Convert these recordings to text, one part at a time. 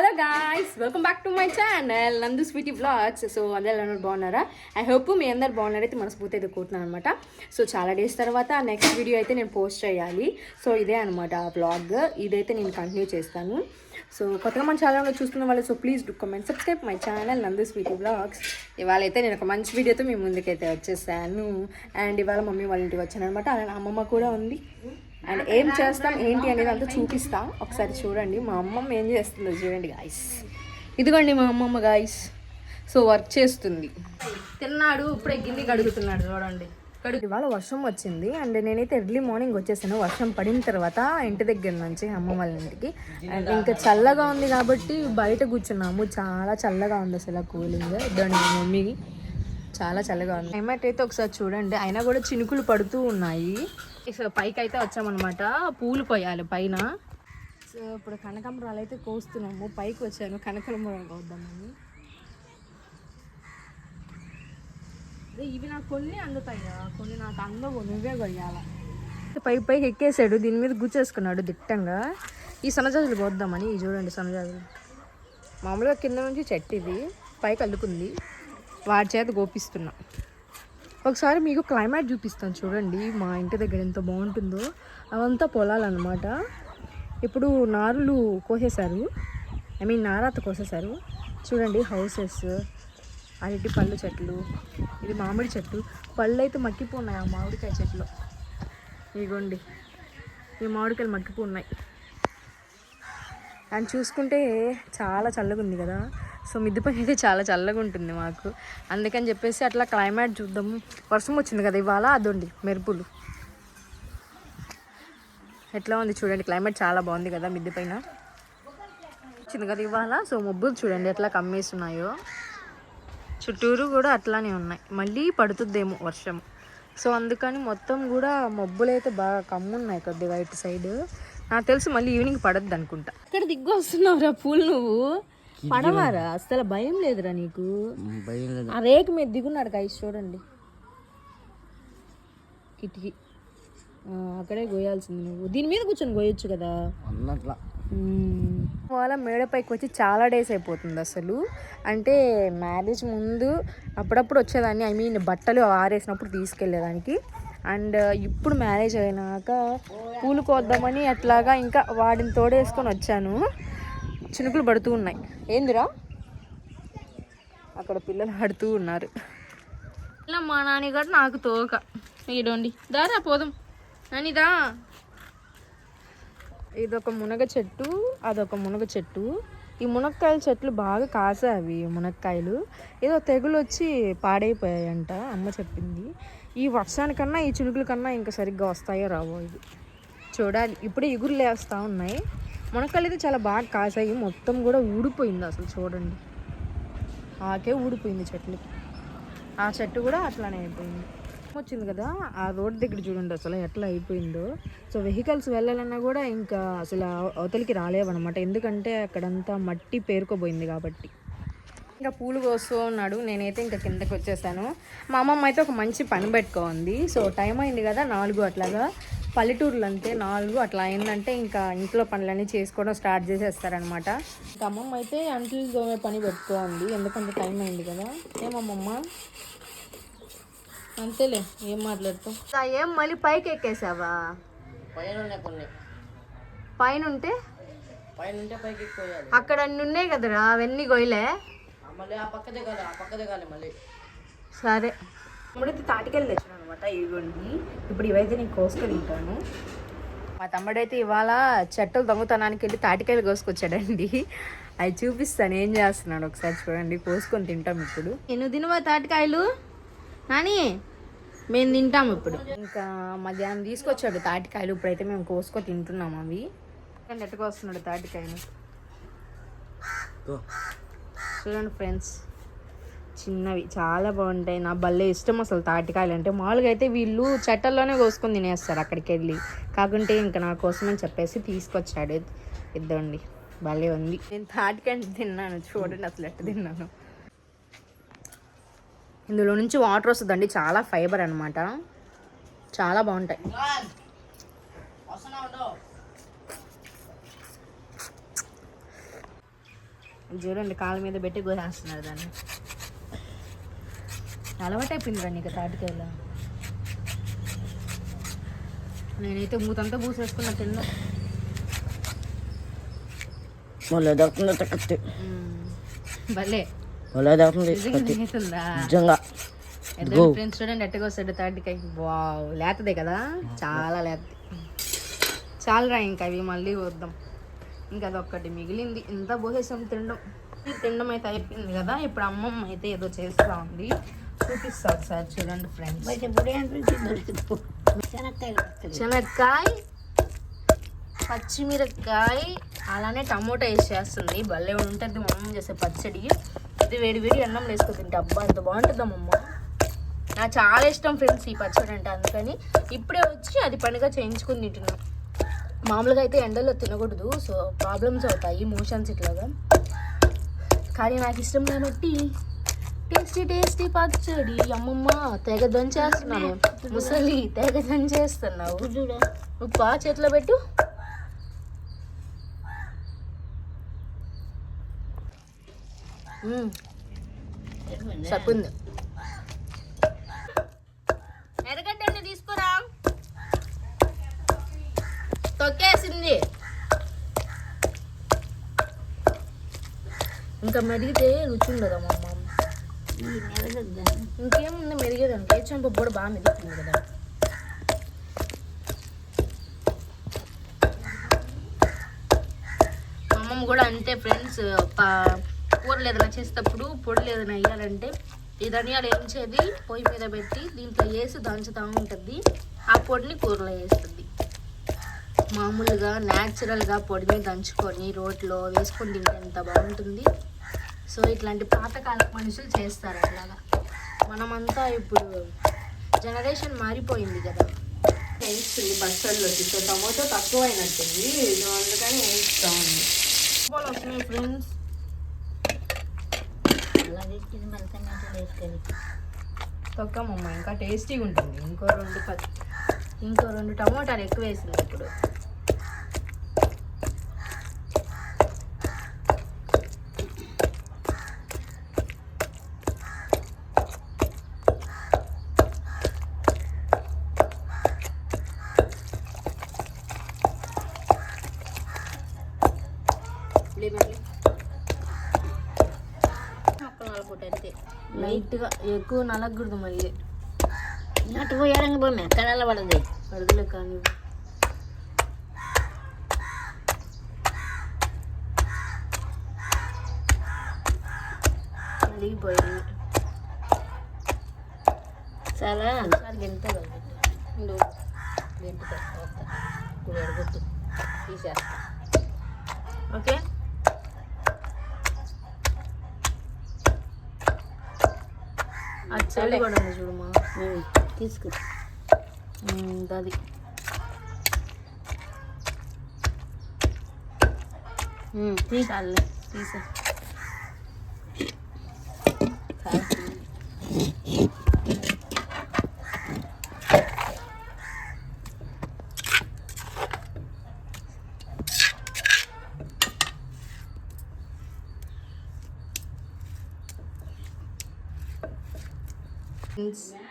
Hello guys welcome back to my channel Nandu sweety blogs so అందరూ ఎలా బాగున్నారా? I hope మీ అందరు బాగున్నారైతే మనస్ఫూర్తి అయితే కోరుతున్నాను అనమాట సో చాలా డేస్ తర్వాత నెక్స్ట్ వీడియో అయితే నేను పోస్ట్ చేయాలి. సో ఇదే అనమాట ఆ బ్లాగ్ ఇదైతే నేను కంటిన్యూ చేస్తాను. సో కొత్తగా మన ఛానల్లో చూస్తున్న వాళ్ళు so please do comment subscribe my channel Nandu sweety blogs ఇవాళ అయితే నేను ఒక మంచి వీడియోతో మీ ముందుకైతే వచ్చేసాను. అండ్ ఇవాళ మమ్మీ వాళ్ళ ఇంటికి వచ్చాను అనమాట అలానే అమ్మమ్మ కూడా ఉంది. అండ్ ఏం చేస్తాం ఏంటి అనేది అంతా చూపిస్తాం. ఒకసారి చూడండి మా అమ్మమ్మ ఏం చేస్తుందో చూడండి గాయస్ ఇదిగోండి మా అమ్మమ్మ గాయస్ సో వర్క్ చేస్తుంది. తిన్నాడు ఇప్పుడే గిన్నె కడుగుతున్నాడు చూడండి. కడుగు. ఇవాళ వర్షం వచ్చింది అండ్ నేనైతే ఎర్లీ మార్నింగ్ వచ్చేసాను. వర్షం పడిన తర్వాత ఇంటి దగ్గర నుంచి అమ్మ వాళ్ళ ఇంటికి. అండ్ ఇంకా చల్లగా ఉంది కాబట్టి బయట కూర్చున్నాము. చాలా చల్లగా ఉంది అసలు కూలింగ్. ఇద్దండి మా మమ్మీకి చాలా చల్లగా ఉంది. క్లైమేట్ అయితే ఒకసారి చూడండి. అయినా కూడా చినుకులు పడుతూ ఉన్నాయి. సో పైకి అయితే వచ్చామన్నమాట. పూలు పోయాలి పైన. సో ఇప్పుడు కనకాంబరాలు అయితే కోస్తున్నాము. పైకి వచ్చాను. కనకాంబరాలు కోద్దామని. అదే ఇవి నాకు కొన్ని అందుతాయి కొన్ని నాకు అందవు. నువ్వే కొయ్యాల. పై పైకి ఎక్కేసాడు. దీని మీద గుచ్చేసుకున్నాడు దిట్టంగా. ఈ సన్నజాజులు కోద్దామని. ఇవి చూడండి సన్నజాజులు. మామూలుగా కింద నుంచి చెట్టు ఇది పైకి అల్లుకుంది. వాడి చేత గోపిస్తున్నా ఒకసారి మీకు క్లైమేట్ చూపిస్తాను చూడండి. మా ఇంటి దగ్గర ఎంత బాగుంటుందో. అవంతా పొలాలన్నమాట. ఇప్పుడు నారులు కోసేశారు. I mean నారాత కోసేశారు. చూడండి హౌసెస్. అరటి పళ్ళు చెట్లు. ఇది మామిడి చెట్టు. పళ్ళు అయితే మక్కిపోన్నాయి ఆ మామిడికాయ చెట్లు. ఇగోండి. ఈ మామిడికాయలు మక్కిపోన్నాయి అండ్ చూసుకుంటే చాలా చల్లగా ఉంది కదా. సో మిద్ది పైన అయితే చాలా చల్లగా ఉంటుంది మాకు. అందుకని చెప్పేసి అట్లా క్లైమేట్ చూద్దాము వర్షం వచ్చింది కదా ఇవాళ అదండి మెరుపులు. ఎట్లా ఉంది చూడండి క్లైమేట్ చాలా బాగుంది కదా మిద్ది పైన. వచ్చింది కదా ఇవాళ సో మబ్బులు చూడండి ఎట్లా కమ్మేస్తున్నాయో. చుట్టూరు కూడా అట్లానే ఉన్నాయి. మళ్ళీ పడుతుందేమో వర్షం. సో అందుకని మొత్తం కూడా మబ్బులు అయితే బాగా కమ్మున్నాయి కొద్దిగా ఇటు సైడ్. నాకు తెలిసి మళ్ళీ ఈవినింగ్ పడద్దు అనుకుంటా. ఇక్కడ దిగ్గు వస్తున్నావురా పూలు నువ్వు. పడవారా? అసలు భయం లేదురా నీకు. భయం లేదు. ఆ రేకు మీద దిగున్నాడు గైస్ చూడండి. కిటికీ. అక్కడే గోయాల్సింది నువ్వు. దీని మీద కూర్చొని గోయొచ్చు కదా. అన్నట్లా. వాళ్ళ మేడపైకి వచ్చి చాలా డేస్ అయిపోతుంది అసలు. అంటే మ్యారేజ్ ముందు అప్పుడప్పుడు వచ్చేదాన్ని. ఐ మీన్ బట్టలు ఆరేసినప్పుడు తీసుకెళ్ళేదానికి. అండ్ ఇప్పుడు మ్యారేజ్ అయినాక పూలు కోద్దామని అట్లాగా ఇంకా వాడిని తోడేసుకొని వచ్చాను. చినుకులు పడుతూ ఉన్నాయి. ఏందిరా? అక్కడ పిల్లలు ఆడుతూ ఉన్నారు. ఇలా మా నాన్నగారు నాకు తోక. ఈడోండి దారా పోదాం. నానిదా ఇదొక మునగ చెట్టు అదొక మునగ చెట్టు. ఈ మునక్కాయల చెట్లు బాగా కాసావి మునక్కాయలు. ఏదో తెగులు వచ్చి పాడైపోయాయంట అమ్మ చెప్పింది. ఈ వర్షానికన్నా ఈ చినుకుల కన్నా ఇంకా సరిగ్గా వస్తాయో రావో ఇది. చూడాలి. ఇప్పుడే ఇగురు లేస్తూ ఉన్నాయి. మునక్కలు అయితే చాలా బాగా కాసాయి. మొత్తం కూడా ఊడిపోయింది అసలు చూడండి. ఆకే ఊడిపోయింది చెట్లు. ఆ చెట్టు కూడా అట్లానే అయిపోయింది. వచ్చింది కదా. ఆ రోడ్ దగ్గర చూడండి అసలు ఎట్లా అయిపోయిందో. సో వెహికల్స్ వెళ్ళాలన్నా కూడా ఇంకా అసలు అవతలికి రాలేవన్నమాట. ఎందుకంటే అక్కడంతా మట్టి పేరుకోబోయింది కాబట్టి. ఇంకా పూలు కోస్తూ ఉన్నాడు. నేనైతే ఇంకా కిందకి వచ్చేసాను. మా అమ్మమ్మ అయితే ఒక మంచి పని పెట్టుకోంది. సో టైం అయింది కదా నాలుగు అట్లాగా. పల్లెటూర్లు అంతే నాలుగు అట్లా అయిందంటే ఇంకా ఇంట్లో పనులన్నీ చేసుకోవడం స్టార్ట్ చేసేస్తారనమాట ఇంకా అమ్మమ్మ అయితే అంట్లు దోమే పని పెట్టుకోండి ఎందుకంటే టైం అయింది కదా. ఏమమ్మమ్మ అంతేలే ఏం మాట్లాడతాం ఏం మళ్ళీ పైకి ఎక్కేసావా? పైన ఉంటే అక్కడ అన్ని ఉన్నాయి కదరా అవన్నీ గొయ్యలే మళ్ళీ ఆ పక్క దిగాలి ఆ పక్క దిగాలి మళ్ళీ. సరే. తమ్ముడైతే తాటికెళ్ళి తెచ్చాను అనమాట ఇవ్వండి. ఇప్పుడు ఇవైతే నేను కోసుకొని తింటాను మా తమ్ముడైతే ఇవాళ చెట్టలు దొంగతనానికి వెళ్ళి తాటికాయలు కోసుకొచ్చాడండి. అవి చూపిస్తాను ఏం చేస్తున్నాడు ఒకసారి చూడండి. కోసుకొని తింటాం ఇప్పుడు. నేను తినవా తాటికాయలు? నాని మేము తింటాం ఇప్పుడు. ఇంకా మధ్యాహ్నం తీసుకొచ్చాడు తాటికాయలు ఇప్పుడైతే మేము కోసుకొని తింటున్నాం అవి. ఎట్టుకు వస్తున్నాడు తాటికాయలు? చూడండి ఫ్రెండ్స్. చిన్నవి చాలా బాగుంటాయి. నా భలే ఇష్టం అసలు తాటికాయలు. అంటే మామూలుగా అయితే వీళ్ళు చెట్టల్లోనే కోసుకొని తినేస్తారు అక్కడికి వెళ్ళి కాకుంటే ఇంకా నా కోసమని చెప్పేసి తీసుకొచ్చాడు ఇద్దండి. భలే ఉంది. నేను తాటికాయ తిన్నాను. చూడండి అసలు ఎట్ట తిన్నాను. ఇందులో నుంచి వాటర్ వస్తుందండి. చాలా ఫైబర్ అనమాట చాలా బాగుంటాయి. చూడండి కాళ్ళ మీద పెట్టి కోసేస్తున్నారు దాన్ని. అలవాటు అయిపోయింది రా నీకు తాటికాయలు. నేనైతే మూతంతా పూసేసుకున్నా తిన్నా. మళ్ళీ దొరుకుతుంది కత్తి. భలే. మళ్ళీ దొరుకుతుంది నిజంగా ఫ్రెండ్స్ చూడండి ఎట్టగా వస్తాడు తాటికాయ. వావ్ లేతదే కదా? చాలా లేతది చాలరా ఇంకా అవి మళ్ళీ వద్దాం. ఇంకా అదొక్కటి మిగిలింది. ఇంత పోసేసాం తినడం తినడం అయితే అయిపోయింది కదా. ఇప్పుడు అమ్మమ్మ అయితే ఏదో చేస్తూ ఉంది. చూపిస్తారు సార్ చూడండి ఫ్రెండ్స్. శనక్కాయ పచ్చిమిరపకాయ అలానే టమోటా వేసి చేస్తుంది. భలే ఉంటుంది మా అమ్మ చేసే పచ్చడి. ఇది వేడి వేడి అన్నం వేసుకొని తింటే అబ్బా ఎంత బాగుంటుంది అమ్మమ్మ. నాకు చాలా ఇష్టం ఫ్రెండ్స్ ఈ పచ్చడి అంటే అందుకని ఇప్పుడే వచ్చి అది పండుగ చేయించుకుని తింటున్నాం. మామూలుగా అయితే ఎండలో తినకూడదు. సో ప్రాబ్లమ్స్ అవుతాయి మోషన్స్ ఇట్లాగా. కానీ నాకు ఇష్టం కాబట్టి టేస్టీ టేస్టీ పచ్చడి. అమ్మమ్మ తెగ దంచేస్తున్నాను. ముసలి తెగ దంచేస్తున్నావు. ఉప్పా చేతిలో పెట్టు. మ్మ్. తొక్కేసింది. ఇంకా మెరిగితే రుచి ఉండదమ్మా అమ్మ ఇంకేముంది మెరిగేదండి చెంప కూడా బాగా మెరుగుతుంది కదా. మా అమ్మమ్మ కూడా అంతే ఫ్రెండ్స్ కూరలు ఏదైనా చేసేటప్పుడు పొడులు ఏదైనా వేయాలంటే ఈ ధనియాలు వేయించేది పొయ్యి మీద పెట్టి దీంట్లో వేసి దంచుతూ ఉంటుంది. ఆ పొడిని కూరలో వేస్తుంది. మామూలుగా న్యాచురల్గా పొడి మీద దంచుకొని రోట్లో వేసుకొని తింటే ఎంత బాగుంటుంది. సో ఇట్లాంటి పాతకాల మనుషులు చేస్తారు అట్లాగా. మనమంతా ఇప్పుడు జనరేషన్ మారిపోయింది కదా. వేస్తుంది బస్సల్లో సో టమాటో తక్కువ అయినట్టుంది సో అందుకని వేస్తూ ఉంది. వస్తున్నాయి ఫ్రెండ్స్ తొక్కమమ్మ ఇంకా టేస్టీగా ఉంటుంది. ఇంకో రెండు ఇంకో రెండు టమోటాలు ఎక్కువ వేసింది ఇప్పుడు. లైట్గా ఎక్కువ నలగకూడదు మళ్ళీ నటు పోయారంగ పోయి ఎక్కడ పడదు పడదులే కానీ. నలిగిపోయింది చాలా ఒకసారి గంట కలిపి ఇప్పుడు తీసేస్తా. ఓకే? అటు సైడ్ కూడా ఉంది చూడమ్మా తీసుకు. అది తీసాలే తీసా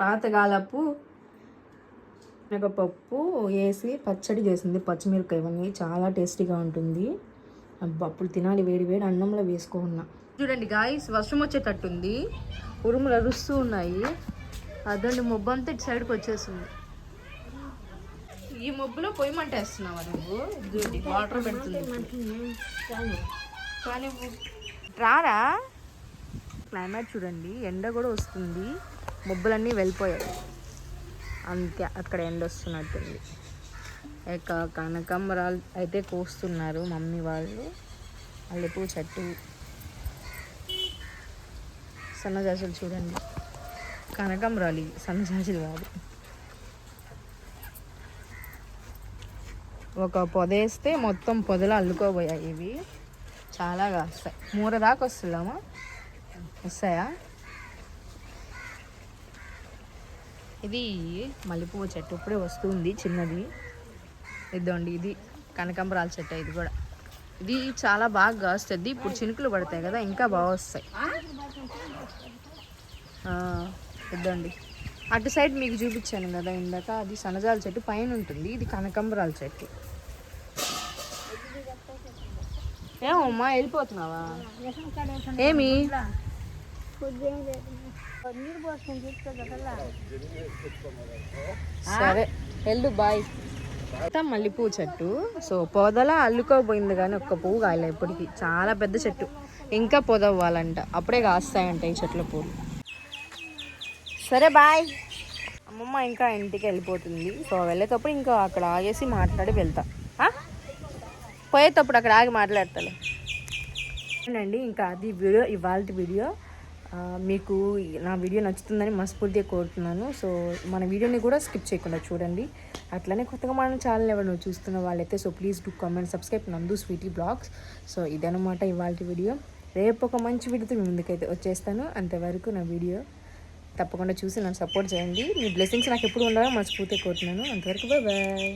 పాతకాలపు మినపప్పు వేసి పచ్చడి చేసింది. పచ్చిమిరపకాయ ఇవన్నీ చాలా టేస్టీగా ఉంటుంది. అప్పుడు తినాలి. వేడి వేడి అన్నంలో వేసుకున్నా చూడండి గాయస్ వర్షం వచ్చేటట్టుంది. ఉరుములు అరుస్తూ ఉన్నాయి. అదండి మొబ్బు అంతా ఇటు సైడ్కి వచ్చేసింది. ఈ మొబ్బులో పొయ్యి మంట వేస్తున్నావా నువ్వు? చూడండి వాటర్ పెడుతుంది. కానీ రారా? క్లైమేట్ చూడండి ఎండ కూడా వస్తుంది. మబ్బులన్నీ వెళ్ళిపోయాయి. అంతే అక్కడ ఎండ వస్తున్నట్టుంది. ఇక కనకాంబరాలు అయితే కోస్తున్నారు మమ్మీ వాళ్ళు. అల్లెపూ చెట్టు సన్నజాజులు చూడండి. కనకాంబరాలు ఇవి, సన్నజాజులు కాదు. ఒక పొదేస్తే మొత్తం పొదలు అల్లుకోబోయాయి ఇవి. చాలా కాస్తాయి. మూర దాకా వస్తుందామా? వస్తాయా? ఇది మల్లెపువ్వు చెట్టు. ఇప్పుడే వస్తుంది చిన్నది. ఇద్దండి ఇది కనకాంబరాల చెట్టు ఇది కూడా. ఇది చాలా బాగా కాస్తుంది ఇప్పుడు చినుకులు పడతాయి కదా ఇంకా బాగా వస్తాయి. ఆ, ఇద్దండి అటు సైడ్ మీకు చూపించాను కదా ఇందాక. అది సనజాల చెట్టు పైన ఉంటుంది. ఇది కనకంబరాల చెట్టు. ఏమమ్మా వెళ్ళిపోతున్నావా? ఏమి? సరే వెళ్ళు బాయ్. అంతా మల్లెపూ చెట్టు. సో పొదల అల్లుకోపోయింది కానీ ఒక్క పువ్వు కాయలే ఇప్పటికి. చాలా పెద్ద చెట్టు. ఇంకా పొదవ్వాలంట అప్పుడే కాస్తాయంట ఈ చెట్ల పూలు. సరే బాయ్. అమ్మమ్మ ఇంకా ఇంటికి వెళ్ళిపోతుంది. సో వెళ్ళేటప్పుడు ఇంకా అక్కడ ఆగేసి మాట్లాడి వెళ్తా. పోయేటప్పుడు అక్కడ ఆగి మాట్లాడతాలే. అండి ఇంకా అది వీడియో ఇవాళ వీడియో. మీకు నా వీడియో నచ్చుతుందని మనస్ఫూర్తిగా కోరుతున్నాను. సో మన వీడియోని కూడా స్కిప్ చేయకుండా చూడండి. అట్లనే కొత్తగా మన ఛానల్ ఎవరు చూస్తున్న వాళ్ళైతే so please do comment subscribe Nandu sweety blogs. So ఇదనమాట ఇవాళ వీడియో. రేపు ఒక మంచి వీడియోతో మీ ముందుకైతే వచ్చేస్తాను. అంతవరకు నా వీడియో తప్పకుండా చూసి నన్ను సపోర్ట్ చేయండి. మీ బ్లెస్సింగ్స్ నాకు ఎప్పుడు ఉండాలో మనస్ఫూర్తిగా కోరుతున్నాను. అంతవరకు బాయ్ బాయ్